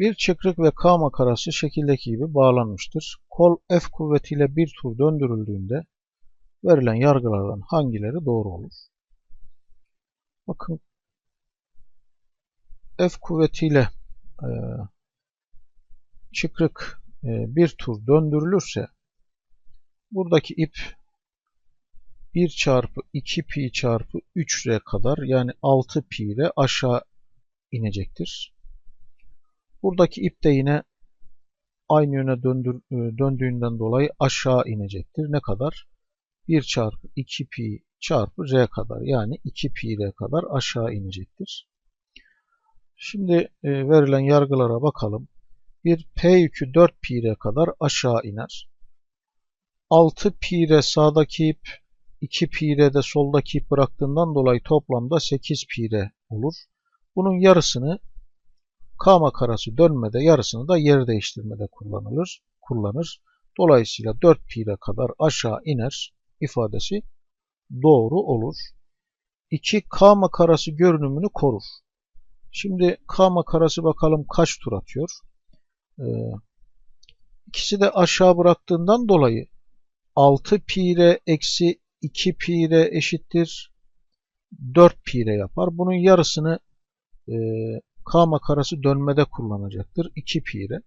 Bir çıkrık ve K makarası şekildeki gibi bağlanmıştır. Kol F kuvvetiyle bir tur döndürüldüğünde verilen yargılardan hangileri doğru olur? Bakın F kuvvetiyle e, çıkrık e, bir tur döndürülürse buradaki ip 1 çarpı 2 pi çarpı 3r kadar yani 6 pi ile aşağı inecektir. Buradaki ip de yine aynı yöne döndür, e, döndüğünden dolayı aşağı inecektir. Ne kadar? 1 çarpı 2 pi çarpı r kadar yani 2 pi r kadar aşağı inecektir. Şimdi e, verilen yargılara bakalım. Bir p yükü 4 pi r kadar aşağı iner. 6 pi r sağdaki ip 2 pi r de soldaki ip bıraktığından dolayı toplamda 8 pi r olur. Bunun yarısını K makarası dönmede yarısını da yer değiştirmede kullanılır. kullanır. Dolayısıyla 4 pi r kadar aşağı iner ifadesi doğru olur. 2 K makarası görünümünü korur. Şimdi K makarası bakalım kaç tur atıyor. Ee, ikisi de aşağı bıraktığından dolayı 6 pi r eksi 2 pi r eşittir 4 pi r yapar. Bunun yarısını e, K makarası dönmede kullanacaktır. 2 pi r.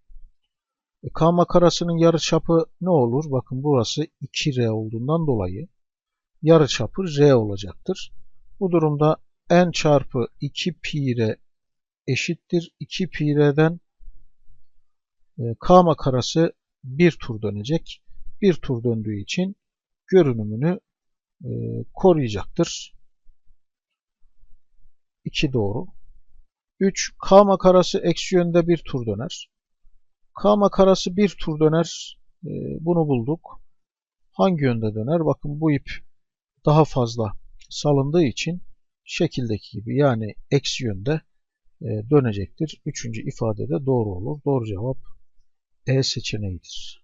E, K makarasının yarıçapı ne olur? Bakın burası 2R olduğundan dolayı yarıçapı R olacaktır. Bu durumda n çarpı 2 pi r eşittir. 2 pi r'den e, K makarası bir tur dönecek. Bir tur döndüğü için görünümünü e, koruyacaktır. 2 doğru. 3 K makarası eksi yönde bir tur döner. K makarası bir tur döner. E, bunu bulduk. Hangi yönde döner? Bakın bu ip daha fazla salındığı için şekildeki gibi yani eksi yönde e, dönecektir. Üçüncü ifade de doğru olur. Doğru cevap E seçeneğidir.